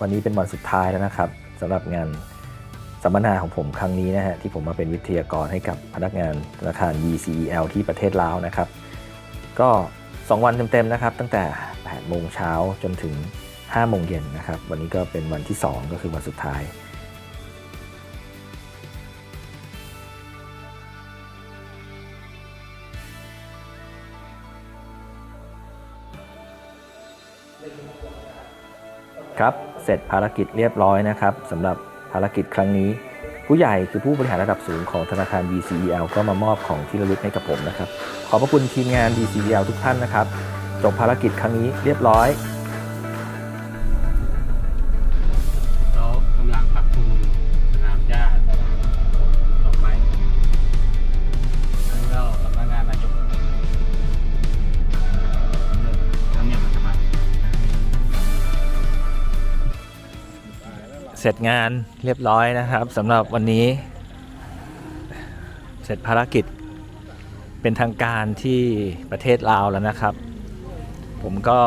วันนี้เป็นวันสุดท้ายแล้วนะครับสำหรับงานสัมมนาของผมครั้งนี้นะฮะที่ผมมาเป็นวิทยากรให้กับพนักงานธนาคาร VCEL ที่ประเทศลาวนะครับ ก็ 2 วันเต็มๆนะครับ ตั้งแต่ 8 โมงเช้าจนถึง 5 โมงเย็นนะครับ วันนี้ก็เป็นวันที่ 2 ก็คือวันสุดท้ายครับ เสร็จภารกิจเรียบร้อยนะครับสำหรับภารกิจครั้งนี้ ผู้ใหญ่คือผู้บริหารระดับสูงของธนาคาร BCEL ก็มามอบของที่ระลึกให้กับผมนะครับ ขอบพระคุณทีมงาน BCEL ทุกท่านนะครับ จบภารกิจครั้งนี้เรียบร้อย เสร็จงานเรียบร้อยนะครับสำหรับวันนี้ เสร็จภารกิจเป็นทางการที่ประเทศลาวแล้วนะครับ ผมก็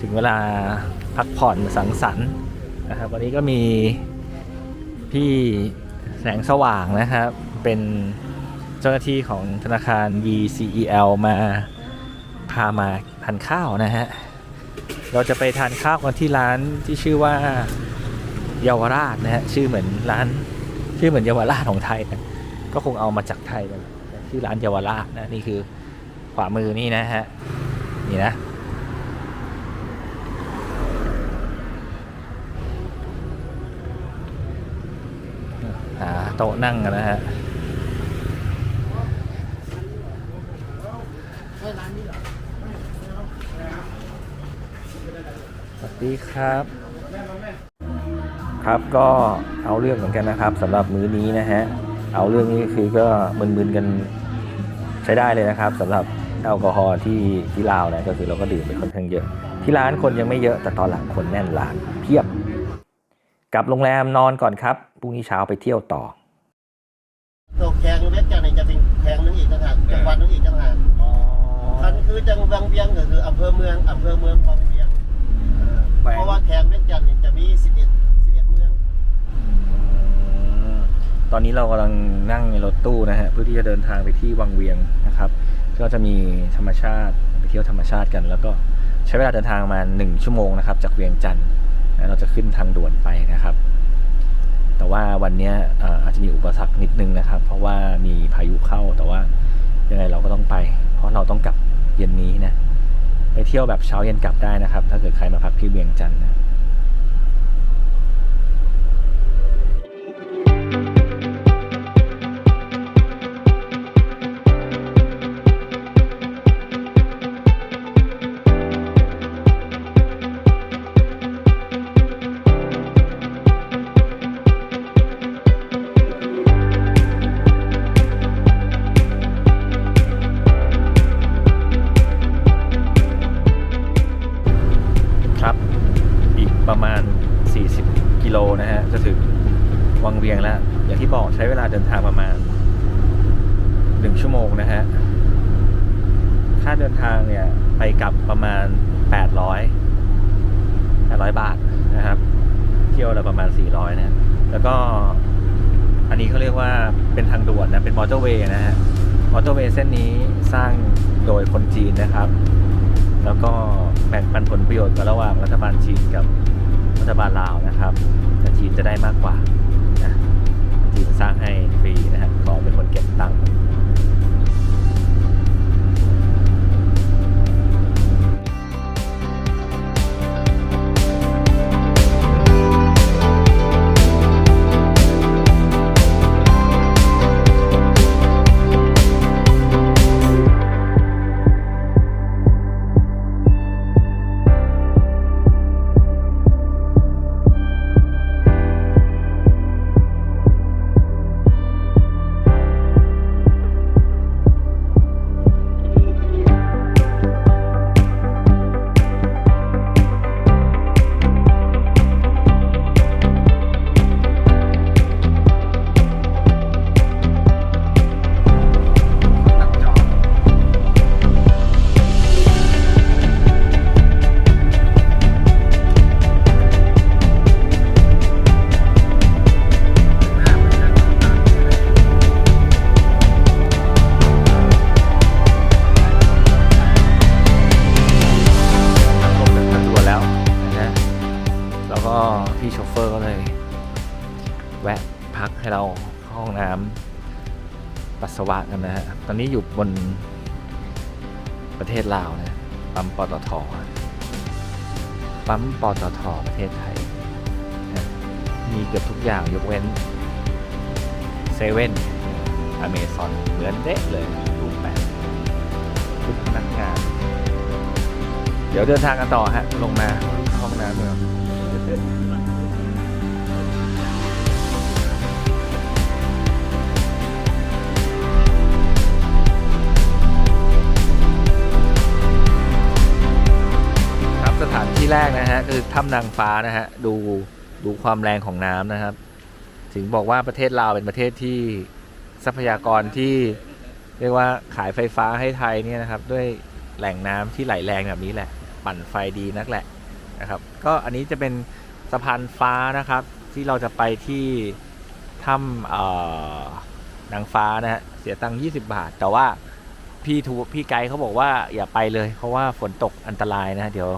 ถึงเวลาพักผ่อนสังสรรค์นะครับ วันนี้ก็มีพี่แสงสว่างนะครับ เป็นเจ้าหน้าที่ของธนาคาร VCEL มาพามาทานข้าวนะฮะ เราจะไปทานข้าวกันที่ร้านที่ชื่อว่า เยาวราชนะฮะชื่อเหมือนร้านชื่อเหมือนเยาวราชของไทยนะก็คงเอามาจากไทยกันชื่อร้านเยาวราชนะนี่คือขวามือนี่นะฮะนี่นะหาโต๊ะนั่งกันนะฮะสวัสดีครับ ครับก็เอาเรื่องเหมือนกันนะครับสำหรับมื้อนี้นะฮะเอาเรื่องนี้คือก็มึนๆกันใช้ได้เลยนะครับสำหรับแอลกอฮอล์ที่ที่ลาวนะก็คือเราก็ดื่มไปค่อนข้างเยอะ ที่ร้านคนยังไม่เยอะแต่ตอนหลังคนแน่นร้านเพียบกลับโรงแรมนอนก่อนครับพรุ่งนี้เช้าไปเที่ยวต่อตกแข่งเวทจันทร์นี่จะเป็นแข่งนึงอีกต่างหากจังหวัดนึงอีกต่างหากคันคือจังหวัดเวียงก็คืออำเภอเมืองอำเภอเมืองวังเวียงเออแขวงเพราะว่าแข่งเวทจันทร์นี่จะมี11 11เมือง ตอนนี้เรากำลังนั่งในรถตู้นะฮะเพื่อที่จะเดินทางไปที่วังเวียงนะครับ ก็จะมีธรรมชาติไปเที่ยวธรรมชาติกัน แล้วก็ใช้เวลาเดินทางมา1ชั่วโมงนะครับ จากเวียงจันทร์เราจะขึ้นทางด่วนไปนะครับ แต่ว่าวันนี้ยเอ่ออาจจะมีอุปสรรคนิดนึงนะครับ เพราะว่ามีพายุเข้าแต่ว่ายังไงเราก็ต้องไป เพราะเราต้องกลับเย็นนี้นะไปเที่ยวแบบเช้าเย็นกลับได้นะครับ ถ้าเกิดใครมาพักที่เวียงจันทร์นะ งนะฮะ ค่าเดินทางเนี่ย ไปกลับประมาณ 800 800 บาทนะครับ เที่ยวละประมาณ 400 นะแล้วก็อันนี้เขาเรียกว่าเป็นทางด่วนนะ เป็นมอเตอร์เวย์นะฮะ มอเตอร์เวย์เส้นนี้สร้างโดยคนจีนนะครับ แล้วก็แบ่งปันผลประโยชน์กันระหว่างรัฐบาลจีนกับรัฐบาลลาวนะครับแต่จีนจะได้มากกว่านะจีนสร้างให้ฟรีนะฮะขอเป็นคนเก็บตังค์ อนนี้อยู่บนประเทศลาวนะปั๊มปตทปั๊มปตทประเทศไทยนะมีเกือบทุกอย่างยกเว้นเซเว่นอเมซอนเหมือนเด๊ะเลยรูปแบบชุดพนักงาน เดี๋ยวเดินทางกันต่อฮะ ลงมาห้องน้ำเมือ ถานที่แรกนะฮะคือถ้ำนางฟ้านะฮะดูดูความแรงของน้ำนะครับ ถึงบอกว่าประเทศลาวเป็นประเทศที่ทรัพยากรที่เรียกว่าขายไฟฟ้าให้ไทยเนี่ยนะครับ ด้วยแหล่งน้ำที่ไหลแรงแบบนี้แหละ ปั่นไฟดีนักแหละนะครับ ก็อันนี้จะเป็นสะพานฟ้านะครับ ที่เราจะไปที่ถ้ำเอ่อนางฟ้านะฮะเสียตังค์20 บาท แต่ว่าพี่ทูพี่ไกด์เขาบอกว่าอย่าไปเลย เพราะว่าฝนตกอันตรายนะ เดี๋ยว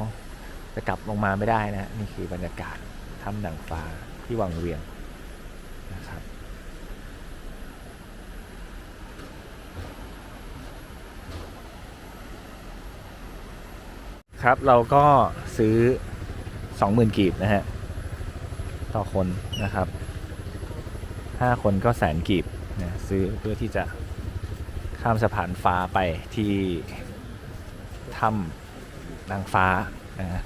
จะกลับลงมาไม่ได้นะนี่คือบรรยากาศถ้ำนางฟ้าที่วังเวียงนะครับครับเราก็ซื้อ 20,000 กีบนะฮะ ต่อคนนะครับ 5 คนก็แสนกีบนะซื้อเพื่อที่จะข้ามสะพานฟ้าไปที่ถ้ำนางฟ้านะ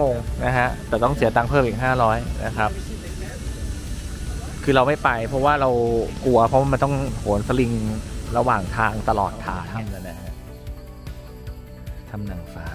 โมงนะฮะแต่ต้องเสียตังค์เพิ่มอีก 500 นะครับ คือเราไม่ไปเพราะว่าเรากลัวเพราะว่ามันต้องโหนสลิงระหว่างทางตลอดทางนั่นนะฮะทำหนังฟ้า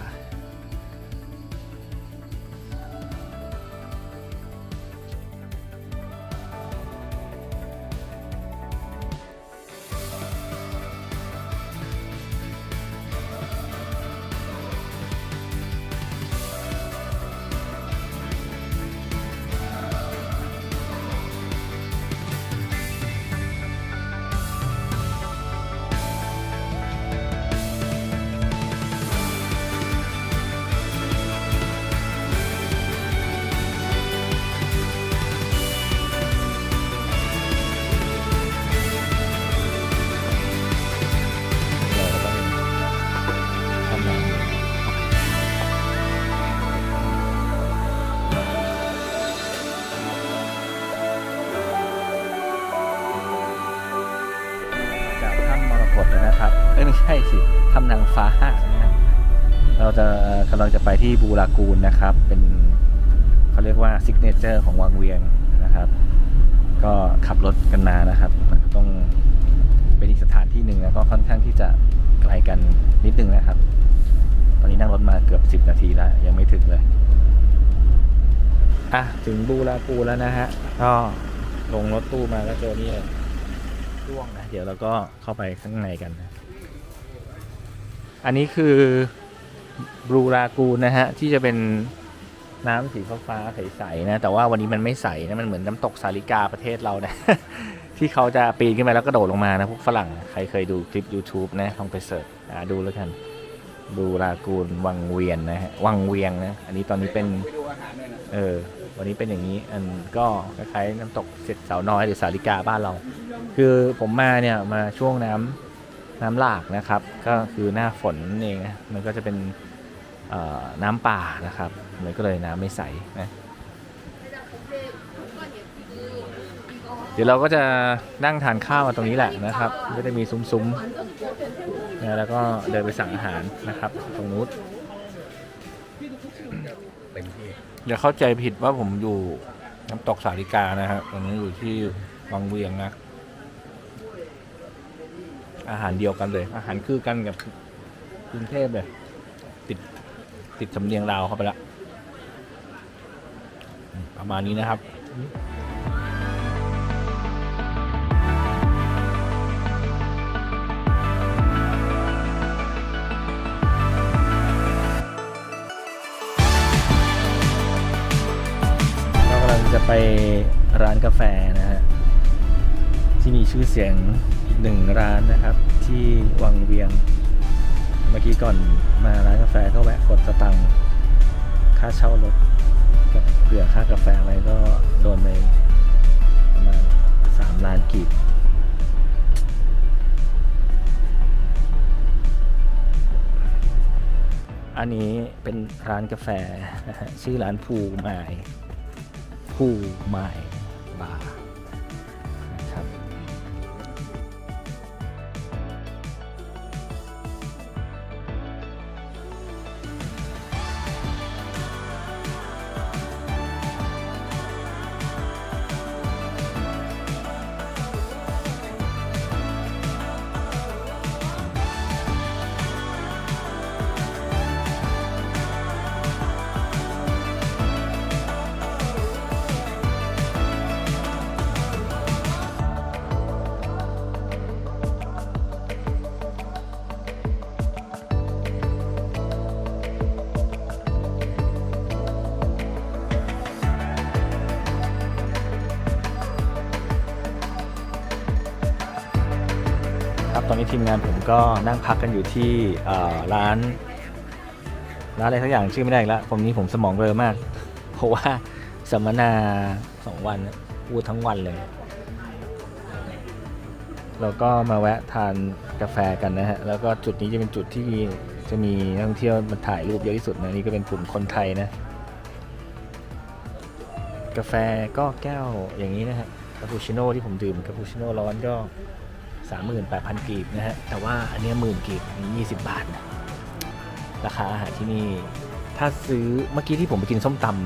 ที่บูรากูลนะครับ เป็นเขาเรียกว่าซิกเนเจอร์ของวังเวียงนะครับ ก็ขับรถกันมานะครับ ต้องเป็นอีกสถานที่หนึ่งแล้วก็ค่อนข้างที่จะไกลกันนิดนึงนะครับ ตอนนี้นั่งรถมาเกือบ 10 นาทีแล้ว ยังไม่ถึงเลย อะ ถึงบูรากูแล้วนะฮะ ก็ลงรถตู้มาก็เจอนี่เลยร่วงนะ เดี๋ยวเราก็เข้าไปข้างในกันนะ อันนี้คือ บูรากูนะฮะ ที่จะเป็นน้ำสีฟ้าใสๆนะ แต่ว่าวันนี้มันไม่ใสนะมันเหมือนน้ำตกสาลิกาประเทศเรานะ ที่เขาจะปีนขึ้นไปแล้วก็โดดลงมานะ พวกฝรั่งใครเคยดูคลิป YouTube นะลองไปเสิร์ชดูแล้วกันบูรากูลวังเวียนนะฮะวังเวียงนะ อันนี้ตอนนี้เป็นเออวันนี้เป็นอย่างนี้อันก็คล้ายๆน้ำตกเสร็จสาน้อยหรือสาลิกาบ้านเรา คือผมมาเนี่ยมาช่วงน้ำ น้ำหลากนะครับ ก็คือหน้าฝนเองนะมันก็จะเป็นน้ำป่านะครับ มันก็เลยน้ำไม่ใสนะเดี๋ยวเราก็จะนั่งทานข้าวกันตรงนี้แหละนะครับ ก็จะมีซุ้มๆนะแล้วก็เดินไปสั่งอาหารนะครับ ตรงนู้นเต็มที่อย่าเข้าใจผิดว่าผมอยู่น้ำตกสาริกานะครับตรงนี้อยู่ที่วังเวียงนะ อาหารเดียวกันเลย อาหารคือกันกับกรุงเทพเลย ติดติดสำเนียงลาวเข้าไปละประมาณนี้นะครับเรากำลังจะไปร้านกาแฟนะฮะ ที่มีชื่อเสียง หนึ่งร้านนะครับ ที่วังเวียง เมื่อกี้ก่อนมาร้านกาแฟก็แวะกดสตังค่าเช่ารถกับเผื่อค่ากาแฟไว้ก็โดนไปประมาณสามล้านกีบอันนี้เป็นร้านกาแฟ ชื่อร้านภูไมายภูไมายบาร์ นี้ทีมงานผมก็นั่งพักกันอยู่ที่ร้าน ร้านอะไรสักอย่างชื่อไม่ได้อีกแล้วผมนี้ผมสมองเบลอมาก เพราะว่าสัมมนาสองวันพูดทั้งวันเลย เราก็มาแวะทานกาแฟกันนะฮะ แล้วก็จุดนี้จะเป็นจุดที่จะมีนักท่องเที่ยวมาถ่ายรูปเยอะที่สุดนะนี่ก็เป็นกลุ่มคนไทยนะ กาแฟก็แก้วอย่างนี้นะฮะคาปูชิโน่ที่ผมดื่มคาปูชิโน่ร้อนก็ 38,000กีบนะฮะ แต่ว่าอันเนี้หมื่นกีบนี้20 บาทนะราคาอาหารที่นี่ ถ้าซื้อเมื่อกี้ที่ผมไปกินส้มตำ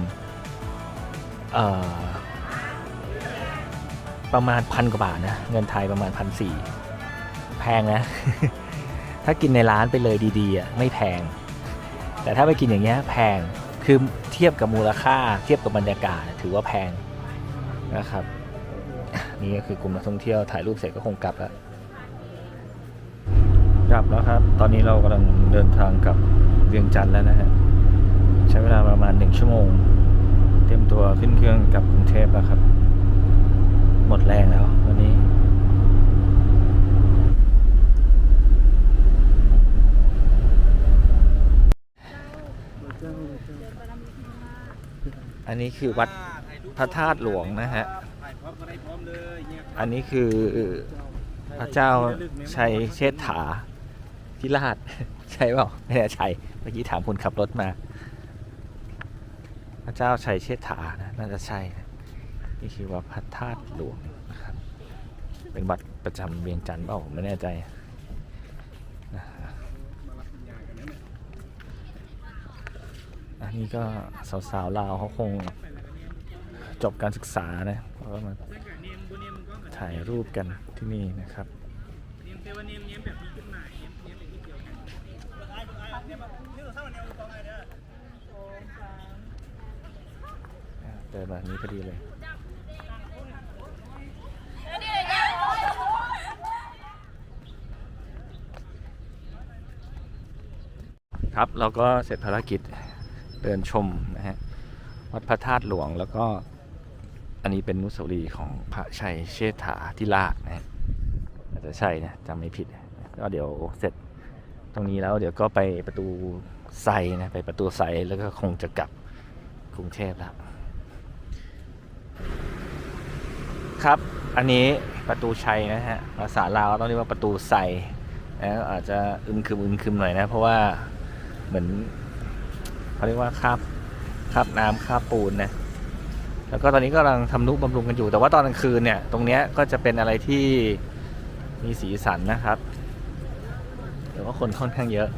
ประมาณพันกว่าบาทนะ เงินไทยประมาณพันสี่แพงนะ ถ้ากินในร้านไปเลยดีๆอะไม่แพง แต่ถ้าไปกินอย่างเงี้ยแพง คือเทียบกับมูลค่าเทียบกับบรรยากาศถือว่าแพงนะครับนี่ก็คือกลุ่มนักท่องเที่ยวถ่ายรูปเสร็จก็คงกลับแล้ว กลับแล้วครับ ตอนนี้เรากำลังเดินทางกลับเวียงจันทร์แล้วนะฮะ ใช้เวลาประมาณหนึ่งชั่วโมง เตรียมตัวขึ้นเครื่องกลับกรุงเทพแล้วครับ หมดแรงแล้ววันนี้ อันนี้คือวัดพระธาตุหลวงนะฮะ อันนี้คือพระเจ้าชัยเชษฐา ธิราชใช่เปล่าไม่แน่ใจเมื่อกี้ถามคนขับรถมา พระเจ้าชัยเชษฐานะน่าจะใช่นะนี่คือว่าดพระธาตุหลวงนะครับเป็นวัดประจำเวียงจันทร์เปล่าผมไม่แน่ใจนะอันนี้ก็สาวๆลาวเขาคงจบการศึกษานะเขาก็มาถ่ายรูปกันที่นี่นะครับเดินมา นี้พอดีเลยครับเราก็เสร็จภารกิจเดินชมนะฮะวัดพระธาตุหลวงแล้วก็อันนี้เป็นนุสาวรีของพระชัยเชษฐาธิราชนะฮะอาจจะใช่นะจำไม่ผิดก็เดี๋ยวเสร็จ ตรงนี้แล้วเดี๋ยวก็ไปประตูไซนะไปประตูไซแล้วก็คงจะกลับกรุงเทพแล้วครับ อันนี้ประตูชัยนะฮะภาษาลาวต้องเรียกว่าประตูไซนะอาจจะอึมครึมอึมครึมหน่อยนะ เพราะว่าเหมือนเขาเรียกว่าคาบคาบน้ำคาบปูนนะแล้วก็ตอนนี้ก็กำลังทำนุบำรุงกันอยู่ แต่ว่าตอนกลางคืนเนี่ย ตรงเนี้ยก็จะเป็นอะไรที่มีสีสันนะครับ แต่ว่าคนค่อนข้างเยอะ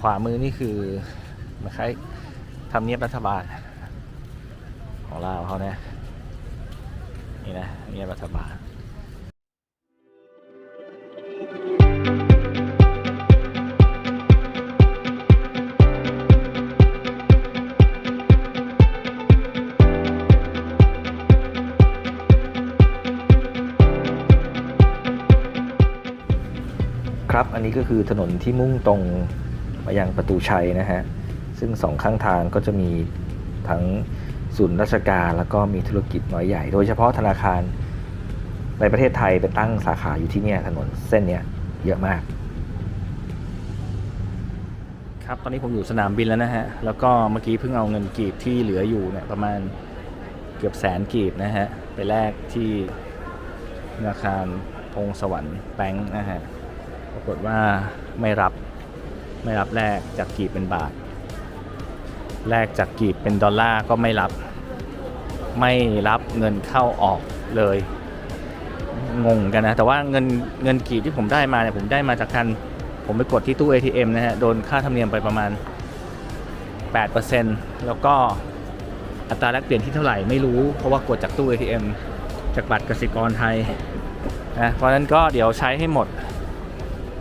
ขวามือนี่คือมาคล้ายทำเนียบรัฐบาล ของเราเขาเนี่ยนี่นะทำเนียบรัฐบาล ครับ อันนี้ก็คือถนนที่มุ่งตรงมายังประตูชัยนะฮะ ซึ่งสองข้างทางก็จะมีทั้งศูนย์ราชการแล้วก็มีธุรกิจน้อยใหญ่ โดยเฉพาะธนาคารในประเทศไทยไปตั้งสาขาอยู่ที่เนี่ยถนนเส้นเนี้ยเยอะมาก ครับตอนนี้ผมอยู่สนามบินแล้วนะฮะ แล้วก็เมื่อกี้เพิ่งเอาเงินกีบที่เหลืออยู่เนี่ยประมาณเกือบแสนกีบนะฮะ ไปแลกที่ธนาคารพงสวรรค์แบงค์นะฮะากฏว่าไม่รับไม่รับแลกจากกีบเป็นบาทแลกจากกีบเป็นดอลลาร์ก็ไม่รับ ไม่รับเงินเข้าออกเลยงงกันนะ แต่ว่าเงินเงินกีบที่ผมได้มาเนี่ยผมได้มาจากการผมไปกดที่ตู้ ATM นะฮะโดนค่าธรรมเนียมไปประมาณ 8%แล้วก็อัตราแลกเปลี่ยนที่เท่าไหร่ไม่รู้ เพราะว่ากดจากตู้ ATM จากบัตรกสิกรไทยนะเพราะฉะนั้นก็เดี๋ยวใช้ให้หมด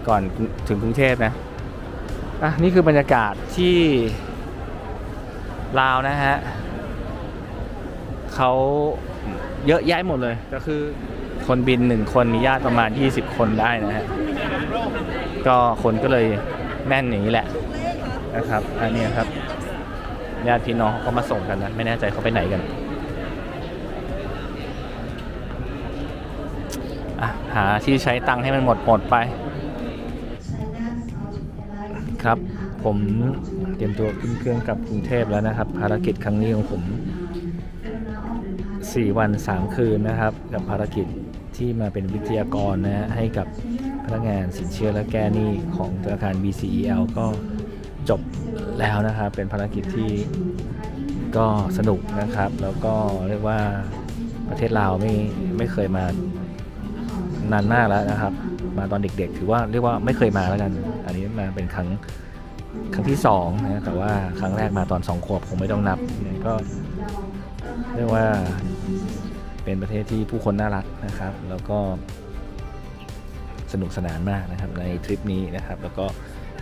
ก่อนถึงกรุงเทพนะอะนี่คือบรรยากาศที่ลาวนะฮะเขาเยอะแยะหมดเลย ก็คือคนบินหนึ่งคนมีญาติประมาณ 20 คนได้นะฮะก็คนก็เลยแน่นอย่างนี้แหละนะครับอันนี้ครับญาติพี่น้องเขามาส่งกันนะไม่แน่ใจเขาไปไหนกันอะหาที่ใช้ตังค์ให้มันหมดหมดไป ครับ ผมเตรียมตัวขึ้นเครื่องกลับกรุงเทพแล้วนะครับ ภารกิจครั้งนี้ของผม 4 วัน 3 คืนนะครับ กับภารกิจที่มาเป็นวิทยากรนะฮะให้กับพนักงานสินเชื่อและแก้หนี้ของธนาคาร BCEL ก็จบแล้วนะครับเป็นภารกิจที่ก็สนุกนะครับ แล้วก็เรียกว่าประเทศลาวไม่ไม่เคยมานานมากแล้วนะครับ มาตอนเด็กๆ ถือว่าเรียกว่าไม่เคยมาแล้วกัน นี้มาเป็นครั้งครั้งที่สองนะแต่ว่าครั้งแรกมาตอนสองขวบคงไม่ต้องนับเนี่ยก็เรียกว่าเป็นประเทศที่ผู้คนน่ารักนะครับ แล้วก็สนุกสนานมากนะครับในทริปนี้นะครับ แล้วก็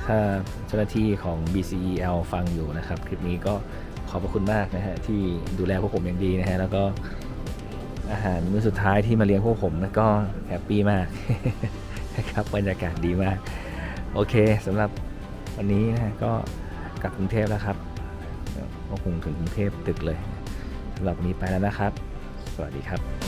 ถ้าเจ้าหน้าที่ของ BCEL ฟังอยู่นะครับ คลิปนี้ก็ขอบพระคุณมากนะฮะที่ดูแลพวกผมอย่างดีนะฮะแล้วก็อาหารมื้อสุดท้ายที่มาเลี้ยงพวกผมนะก็แฮปปี้มากนะครับบรรยากาศดีมาก โอเคสำหรับวันนี้นะก็กลับกรุงเทพแล้วครับก็คงถึงกรุงเทพตึกเลยสำหรับวันนี้ไปแล้วนะครับ สวัสดีครับ